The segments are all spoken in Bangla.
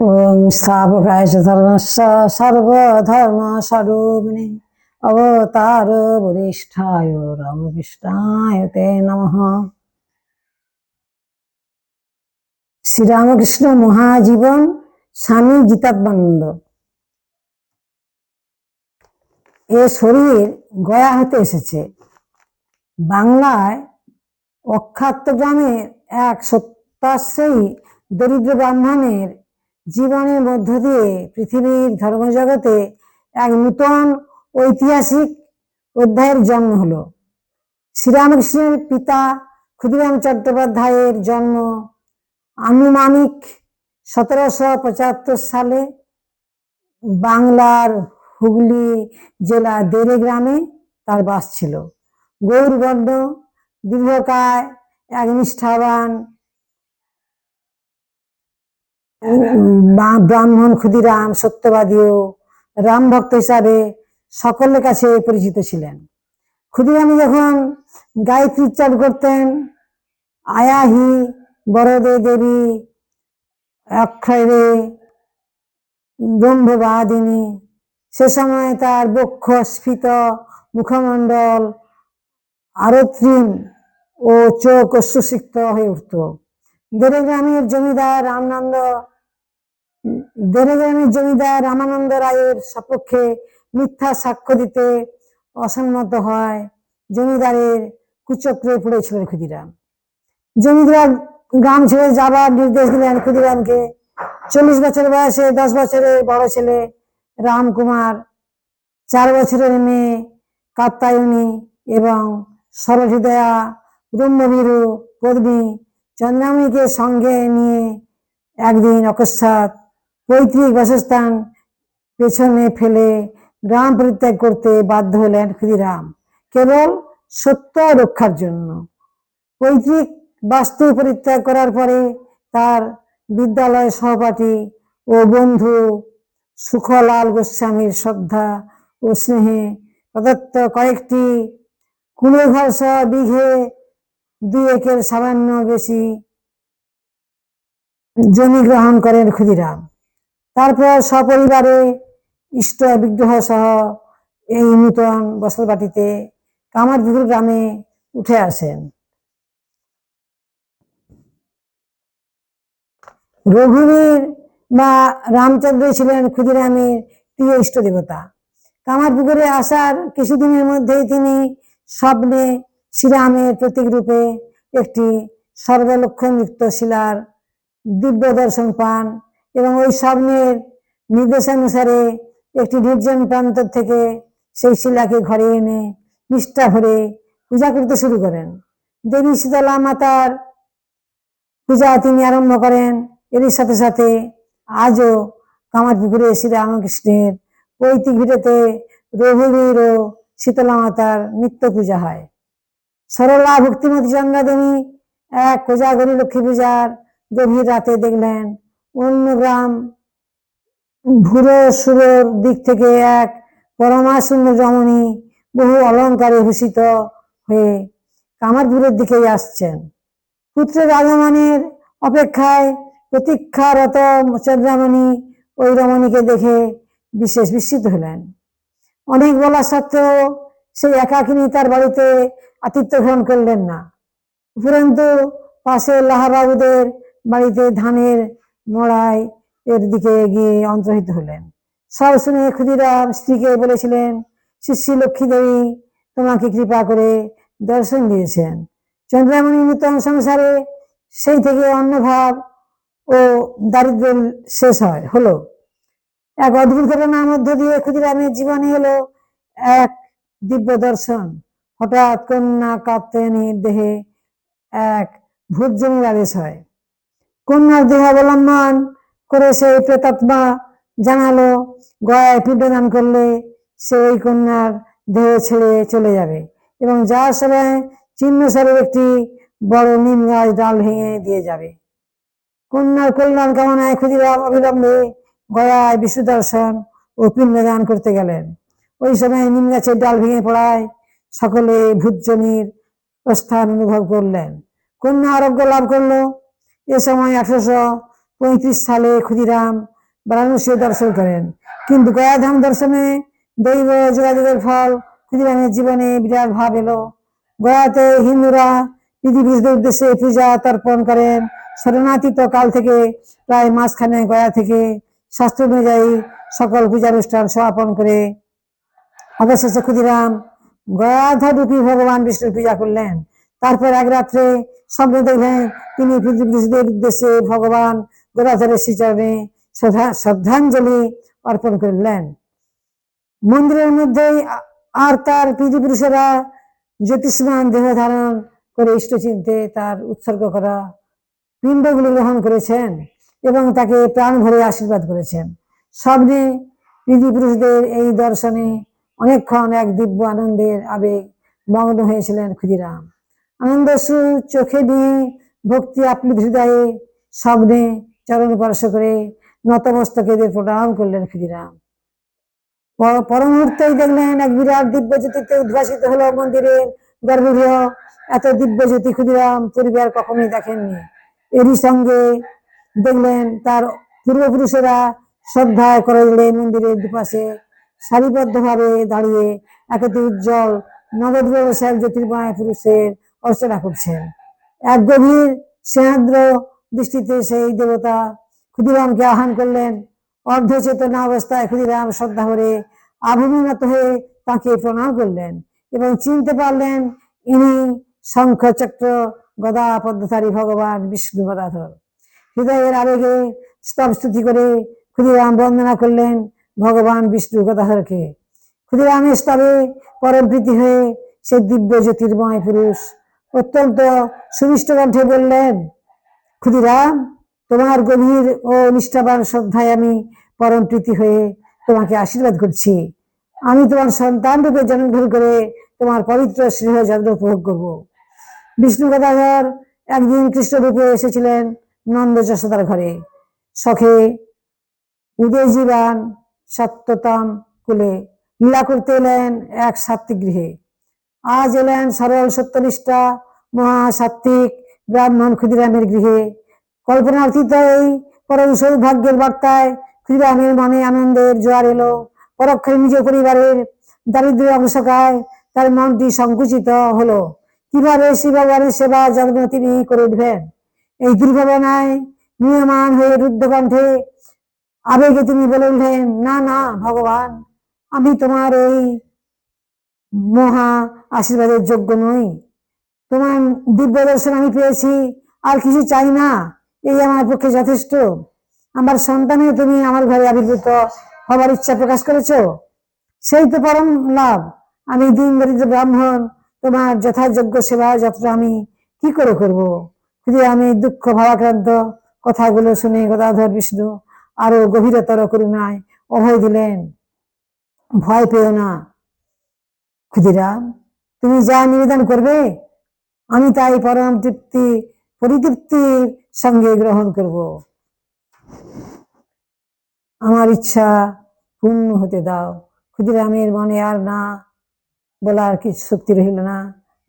ওং স্থাপকায় ধর্মস্য সর্বধর্ম স্বরূপিণে অবতার বরিষ্ঠায় রামকৃষ্ণায় তে নমঃ। শ্রীরামকৃষ্ণ মহাজীবন স্বামী জিতাত্মানন্দ এ শরীর গয়া হতে এসেছে। বাংলায় অখ্যাত গ্রামের এক সত্যাশ্রয়ী দরিদ্র ব্রাহ্মণের জীবনের মধ্য দিয়ে পৃথিবীর ধর্মজগতে এক নূতন ঐতিহাসিক অধ্যায়ের জন্ম হলো। শ্রীরামকৃষ্ণের পিতা ক্ষুদিরাম চট্টোপাধ্যায়ের জন্ম আনুমানিক সতেরোশো পঁচাত্তর সালে বাংলার হুগলি জেলা দেরে গ্রামে তার বাস ছিল। গৌরবর্ণ দীর্ঘকায় এক নিষ্ঠাবান ব্রাহ্মণ, ক্ষুদিরাম সত্যবাদী ও রাম ভক্ত হিসাবে সকলের কাছে পরিচিত ছিলেন। ক্ষুদিরাম যখন গায়ত্রী উচ্চারণ করতেন, আয়াহি বরদে দেবী অক্ষরে ব্রহ্মবাদিনী, সে সময় তার বক্ষ, স্ফীত, মুখমণ্ডল, আরত্রিম ও চোখ অশ্রুসিক্ত হয়ে উঠত। দেড়ে গ্রামের জমিদার রামনন্দ দেড়ে গ্রামের জমিদার রামানন্দ রায়ের সপক্ষে মিথ্যা সাক্ষ্য দিতে অসম্মত হয়। জমিদারের কুচক্রে পড়েছিলেন ক্ষুদিরাম। জমিদার গ্রাম ছেড়ে যাবার নির্দেশ দিলেন ক্ষুদিরামকে। চল্লিশ বছর বয়সে দশ বছরের বড় ছেলে রামকুমার, চার বছরের মেয়ে কাত্তায়নী এবং সরহৃদয়া ব্রহ্মবীরু পদ্মী চন্দ্রামণিকে সঙ্গে নিয়ে একদিন অকস্মাৎ পৈতৃক বাসস্থান পেছনে ফেলে গ্রাম পরিত্যাগ করতে বাধ্য হলেন ক্ষুদিরাম। কেবল সত্য রক্ষার জন্য। পৈতৃক বাস্তু পরিত্যাগ করার পরে তার বিদ্যালয় সহপাঠী ও বন্ধু সুখলাল গোস্বামীর শ্রদ্ধা ও স্নেহে প্রদত্ত কয়েকটি কুড়ে ঘর সহ বিঘে দুই একের সামান্য বেশি জমি গ্রহণ করেন ক্ষুদিরাম। তারপর সপরিবারে ইষ্ট বিগ্রহ সহ এই নূতন বসতবাটিতে কামারপুকুর গ্রামে উঠে আসেন। রঘুবীর বা রামচন্দ্র ছিলেন ক্ষুদিরামের প্রিয় ইষ্ট দেবতা। কামারপুকুরে আসার কিছুদিনের মধ্যেই তিনি স্বপ্নে শ্রীরামের প্রতীক রূপে একটি সর্বলক্ষণযুক্ত শিলার দিব্য দর্শন পান এবং ওই স্বপ্নের নির্দেশানুসারে একটি নির্জন প্রান্ত থেকে সেই শিলাকে ঘরে এনে নিষ্ঠা ভরে পূজা করতে শুরু করেন। দেবী শীতলা মাতার পূজা তিনি আরম্ভ করেন। এরই সাথে সাথে আজও কামারপুকুরে শ্রীরামকৃষ্ণের পৈতৃক ভিটেতে রঘুবীর ও শীতলা মাতার নিত্য পূজা হয়। সরলা ভক্তিমতী দেবী এক কোজাগরী লক্ষ্মী পূজার গভীর রাতে দেখলেন অন্য গ্রাম ভুরো সুরোর দিক থেকে এক পরমা সুন্দর রমণী বহু অলঙ্কারে ভূষিত হয়ে কামারপুরের দিকেই আসছেন। পুত্রের আগমনের অপেক্ষায় প্রতীক্ষারত চন্দ্রামণি ওই রমণীকে দেখে বিশেষ বিস্মিত হলেন। অনেক বলা সত্ত্বেও সেই একাকিনী তার বাড়িতে আতিথ্য গ্রহণ করলেন না। উপরন্তু পাশে লাহাবাবুদের বাড়িতে ধানের মড়াই এর দিকে গিয়ে অন্তর্হিত হলেন। সব শুনে ক্ষুদিরাম স্ত্রীকে বলেছিলেন, শিষ্যী লক্ষ্মী দেবী, তোমাকে কৃপা করে দর্শন দিয়েছেন। চন্দ্রামণি নূতন সংসারে সেই থেকে অন্নভাব ও দারিদ্র শেষ হয়। হলো। এক অদ্ভুত ঘটনার মধ্য দিয়ে ক্ষুদিরামের জীবনে হলো এক দিব্য দর্শন হঠাৎ কন্যা কাপ্তায়নীর দেহে এক ভূত জমির আদেশ হয় কন্যার দেহ অবলম্বন করে সেই প্রেতাত্মা জানালো গয়ায় পিণ্ডদান করলে সেই কন্যার দেহ ছেড়ে চলে যাবে এবং যার সময় চিহ্ন স্বরূপ একটি বড় নিম গাছ ডাল ভেঙে দিয়ে যাবে। কন্যার কল্যাণ কামনায় ক্ষুদিরাম অবিলম্বে গয়ায় বিষ্ণু দর্শন ও পিণ্ডদান করতে গেলেন। ওই সময় নিম গাছের ডাল ভেঙে পড়ায় সকলে ভূতজনির প্রস্থান অনুভব করলেন। কন্যা আরোগ্য লাভ করল। এ সময় আঠারোশো পঁয়ত্রিশ সালে ক্ষুদিরাম বারাণসী দর্শন করেন। কিন্তু গয়াধাম দর্শনে দৈব যোগাযোগের ফল ক্ষুদিরামের জীবনে বিরাট ভাব এলো। গয়াতে হিন্দুরা পৃথিবীর উদ্দেশ্যে পূজা তর্পণ করেন। শরণাতীত কাল থেকে প্রায় মাঝখানে গয়া থেকে শাস্ত্র অনুযায়ী সকল পূজানুষ্ঠান সমাপন করে অবশেষে ক্ষুদিরাম। গয়াধরূপী ভগবান বিষ্ণুর পূজা করলেন। তারপর এক রাত্রে স্বপ্নে দেখলেন তিনি পৃথিবীদের উদ্দেশ্যে ভগবান গদাধরের শ্রীচরণে শ্রদ্ধা- শ্রদ্ধাঞ্জলি অর্পণ করলেন। মন্দিরের মধ্যেই আর তার পিতৃপুরুষেরা জ্যোতিষ্মান দেহ ধারণ করে ইষ্ট চিনতে তার উৎসর্গ করা পিণ্ডগুলি গ্রহণ করেছেন এবং তাকে প্রাণ ভরে আশীর্বাদ করেছেন। স্বপ্নে পিতৃপুরুষদের এই দর্শনে অনেকক্ষণ এক দিব্য আনন্দের আবেগ মগ্ন হয়েছিলেন ক্ষুদিরাম। আনন্দসু চোখে নিয়ে ভক্তি আপ্লুত হৃদয়ে, স্বপ্নে চরণ স্পর্শ করে নতমস্তকে প্রণাম করলেন ক্ষুদিরাম। পর- পরমুহূর্তেই দেখলেন এক বিরাট দিব্য জ্যোতিতে উদ্ভাসিত হলো মন্দিরের গর্ভগৃহ। এত দিব্য জ্যোতি ক্ষুদিরাম পরিবার কখনোই দেখেননি। এরই সঙ্গে দেখলেন তার পূর্বপুরুষেরা শ্রদ্ধায় করলেন মন্দিরের দুপাশে। সারিবদ্ধভাবে দাঁড়িয়ে একটি উজ্জ্বল নগদ ব্যবসায়ের জ্যোতির্ময় পুরুষের অর্চনা করছেন। এক গভীর স্নেহাদ্র দৃষ্টিতে সেই দেবতা ক্ষুদিরামকে আহ্বান করলেন, অর্ধচেতনা অবস্থায় ক্ষুদিরাম শ্রদ্ধা করে আভূমিনত হয়ে তাকে প্রণাম করলেন এবং চিনতে পারলেন, ইনি শঙ্খ চক্র গদা পদ্মধারী ভগবান বিষ্ণু গদাধর হৃদয়ের আবেগে স্তব স্তুতি করে ক্ষুদিরাম বন্দনা করলেন ভগবান বিষ্ণু গদাধরকে। ক্ষুদিরামের স্তবে পরম প্রীতি হয়ে সে দিব্য জ্যোতির্ময় পুরুষ অত্যন্ত সুমিষ্ট কণ্ঠে বললেন, ক্ষুদিরাম, তোমার গভীর ও নিষ্ঠাবান শ্রদ্ধায় আমি পরম প্রীতি হয়ে তোমাকে আশীর্বাদ করছি। আমি তোমার সন্তান রূপে জন্মগ্রহণ করে তোমার পবিত্র স্নেহ যত্ন উপভোগ করব। বিষ্ণু গদাধর একদিন কৃষ্ণ রূপে এসেছিলেন নন্দ যশোদার ঘরে শখে উদয়জীবান সত্যতাম কুলে লীলা করতে এলেন এক সাত্বিক গৃহে। আজ এলেন সরল সত্যনিষ্ঠা মহাসাত্বিক ব্রাহ্মণ ক্ষুদিরামের গৃহে। কল্পনার্থিত এই পরম সৌভাগ্যের বার্তায় ক্ষুদিরামের মনে আনন্দের জোয়ার এলো। পরক্ষণে নিজ পরিবারের দারিদ্র্য অংশকায় তার মনটি সংকুচিত হলো। কীভাবে শিব ভগবানের সেবা যত্ন তিনি করে উঠবেন? এই দুর্ভাবনায় নিয়মান হয়ে রুদ্ধ কণ্ঠে আবেগে তিনি বলে উঠলেন না না, ভগবান, আমি তোমার এই মহা আশীর্বাদের যোগ্য নই। তোমার দিব্য দর্শন আমি পেয়েছি, আর কিছু চাই না, এই আমার পক্ষে যথেষ্ট। আমার সন্তানে তুমি আমার ঘরে আবির্ভূত হবার ইচ্ছা প্রকাশ করেছ। সেই তো পরম লাভ। আমি দিন দরিদ্র ব্রাহ্মণ, তোমার যথাযোগ্য সেবা যত্ন আমি কি করে করব? যদি আমি দুঃখ ভাবাক্রান্ত কথাগুলো শুনে গদাধর বিষ্ণু আরও গভীরতর করুণায় অভয় দিলেন। ভয় পেও না। ক্ষুদিরাম, তুমি যা নিবেদন করবে, আমি তাই পরম তৃপ্তি, পরিতৃপ্তির সঙ্গে গ্রহণ করব। আমার ইচ্ছা পূর্ণ হতে দাও। ক্ষুদিরামের মনে আর না বলার কিছু শক্তি রহিল না।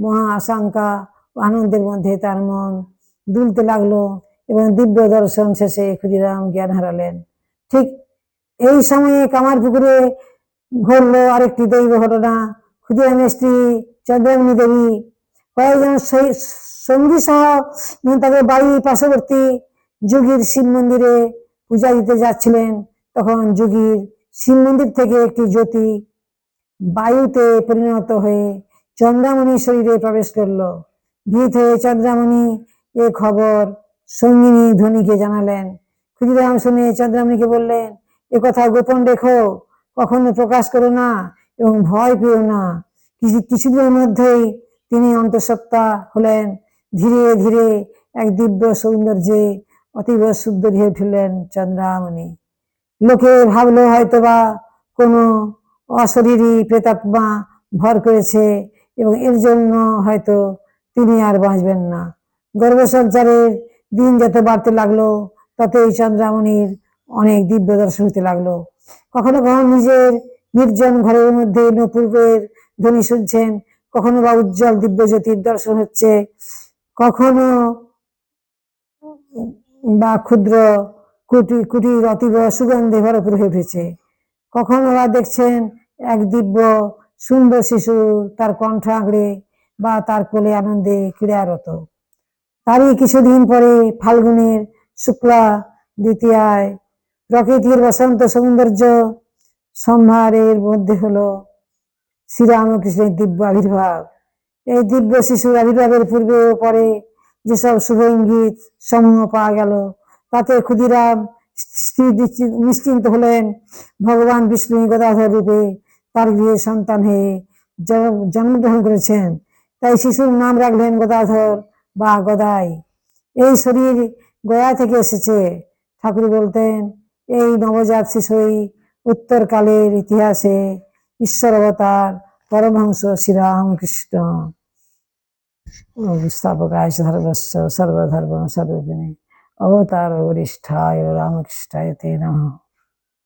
মহা আশঙ্কা আনন্দের মধ্যে তার মন দুলতে লাগল। এবং দিব্য দর্শন শেষে ক্ষুদিরাম জ্ঞান হারালেন। ঠিক এই সময়ে কামার পুকুরে ঘটলো আরেকটি দৈব ঘটনা। ক্ষুদিরামের স্ত্রী চন্দ্রমণি দেবী কয়েকজন সঙ্গী সহ তাদের বাড়ির পার্শ্ববর্তী যুগীর শিব মন্দিরে পূজা দিতে যাচ্ছিলেন। তখন যুগীর শিব মন্দির থেকে একটি জ্যোতি বায়ুতে পরিণত হয়ে চন্দ্রামণির শরীরে প্রবেশ করল। ভীত হয়ে চন্দ্রামণি এ খবর সঙ্গিনী ধনীকে জানালেন। ক্ষুদিরাম শুনে চন্দ্রামণিকে বললেন, এ কথা গোপন রেখো, কখনো প্রকাশ করো না এবং ভয় পেও না। কিছু কিছুদিনের মধ্যেই তিনি অন্তঃসত্ত্বা হলেন। ধীরে ধীরে এক দিব্য সৌন্দর্যে অতীব সুন্দরী হয়ে উঠলেন চন্দ্রামণি। লোকে ভাবলো হয়তোবা কোনো অশরীরী প্রেতাত্মা ভর করেছে এবং এর জন্য হয়তো তিনি আর বাঁচবেন না। গর্ভসঞ্চারের দিন যত বাড়তে লাগল ততই চন্দ্রামণির অনেক দিব্য দর্শন হতে লাগল। কখনো কখনো নিজের নির্জন ঘরের মধ্যে নপুরের ধ্বনি শুনছেন, কখনো বা উজ্জ্বল দিব্য জ্যোতির দর্শন হচ্ছে, কখনো বা ক্ষুদ্র কুটি কুটির অতীব সুগন্ধে ভরপুর হয়ে উঠেছে। কখনো বা দেখছেন এক দিব্য সুন্দর শিশু তার কণ্ঠ আঁকড়ে বা তার কোলে আনন্দে ক্রীড়ারত। তারই কিছুদিন পরে ফাল্গুনের শুক্লা দ্বিতীয়ায় প্রকৃতির বসন্ত সৌন্দর্য সম্ভারের মধ্যে হলো শ্রীরামকৃষ্ণের দিব্য আবির্ভাব। এই দিব্য শিশুর আবির্ভাবের পূর্বে ও পরে যেসব শুভ ইঙ্গিত সমূহ পাওয়া গেল, তাতে ক্ষুদিরাম নিশ্চিন্ত হলেন, ভগবান বিষ্ণু গদাধর রূপে তার গৃহে সন্তান হয়ে জন্মগ্রহণ করেছেন। তাই শিশুর নাম রাখলেন গদাধর। বা গদাই, এই শরীর গয়া থেকে এসেছে। ঠাকুর বলতেন, এই নবজাত শিশুই উত্তরকালের ইতিহাসে ঈশ্বর অবতার, পরমহংস শ্রীরামকৃষ্ণ। স্থাপকায় সর্বস্ব, সর্বধর্ম সর্বজনে অবতার বরিষ্ঠায় রামকৃষ্ণায় তে নমঃ।